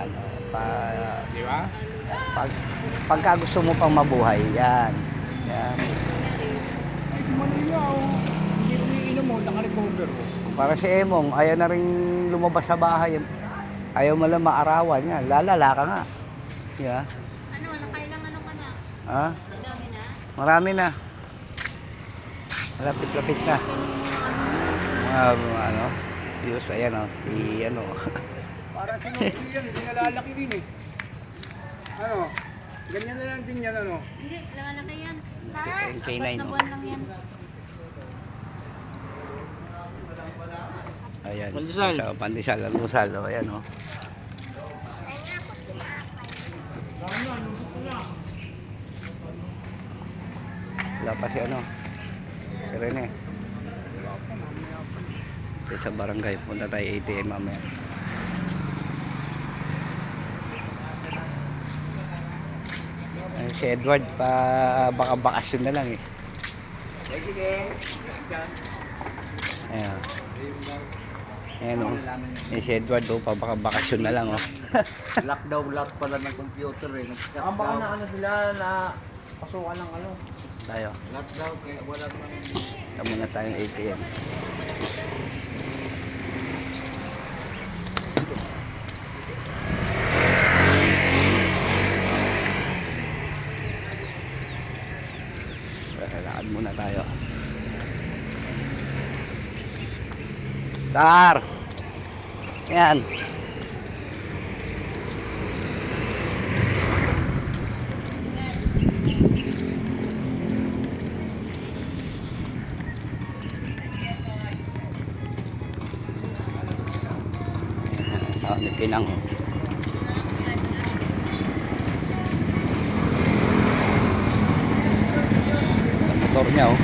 Yan. oh. Pa, Di ba? pag, pagka gusto mo pang mabuhay, yan. Yan. Ay, kumaniyaw. Hindi umiinom mo, naka-recover mo. Para si Emong, ayaw na rin lumabas sa bahay. Ayaw mo lang maarawan. Yan. Lalala ka nga. Yeah. Ano, nakailang ano ka na? Ha? Dami na? Marami na. Lapit-lapit na. Mga ano, views, ayan o. I, ano. Para sinupi yan, hindi nalalaki din eh. Ano? Ganyan na lang din yan ano. Hindi, nakalaki yan. K- K9, Apat na buwan lang yan. Ayan. Pandesal. Sa pandesal, almusal. O, ayan o. Wala pa si ano. Si Rene. Sa barangay. Punta tayo ATM mamaya. Si Edward pa baka bakasyon na lang eh. Ayan. Ayan o. Eh, si Edward o, pa baka bakasyon na lang o. Lock daw lock pala ng computer eh. Ang baka na ano sila na pasukan ng ano. Tayo. Lock daw kaya wala nang Ito muna tayong ATM. Muna tayo. Star! Yan. Sa Pinang. Motor niya oh.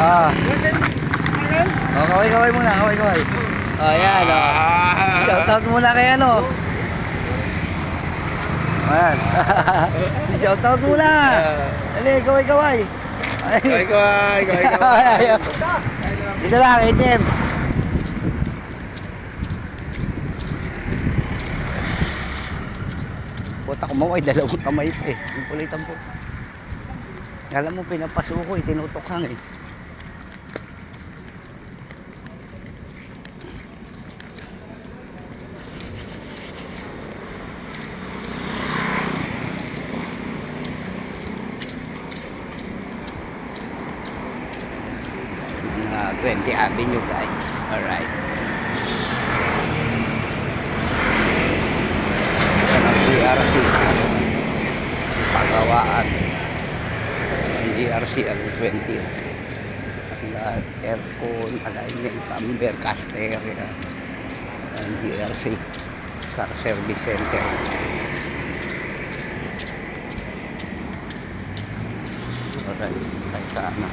Ah. Oh, kaway kaway muna, kaway kaway. Oh, yan oh. Shoutout muna kay ano. Ayan. Shoutout muna. Dali, kaway kaway. Ay. Kaway kaway, kaway Ay, ayaw. Dito lang, ATM. Puta ko mo ay dalawang kamay pa eh. Yung pulitan po. Alam mo, pinapasuko eh. Tinutukhang eh. Mga 20 Avenue guys. Alright. CR20 lahat aircon alignment camber caster and GRC car service center. Alright tayo sa ano.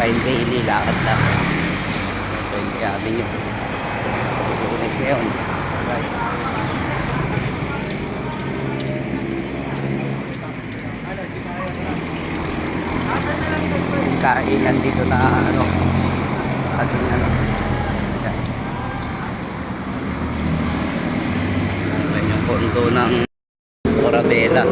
Ay hindi ililakad lang 20 avenue. Lunes ngayon. Kainan dito na ano. Ating ano. Yan. Yung kondo ng Corabella.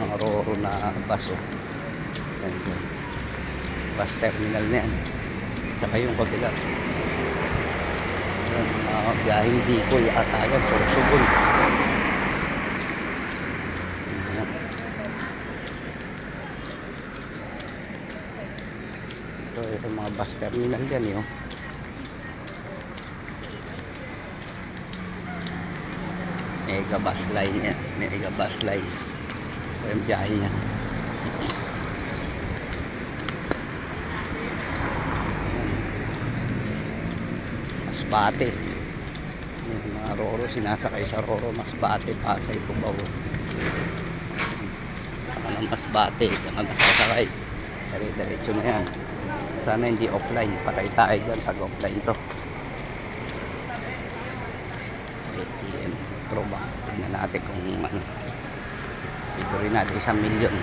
mga roro na baso yan bus terminal na yan saka yung kabila yan mga biyaheng Bicol yata yan Sorsogon ito yung mga bus terminal yan yun mega bus line yan mega bus line. Ito yung biyahe niya. Masbate. Yung mga roro, sinasakay sa roro, Masbate, Pasay, Cubao. Saka ng Masbate, saka masasakay. Dire-diretso na yan. Sana hindi offline. Patay tayo dyan pag offline to. ATM. Pro ba? Tignan natin kung ano. Ito rin natin isang milyon.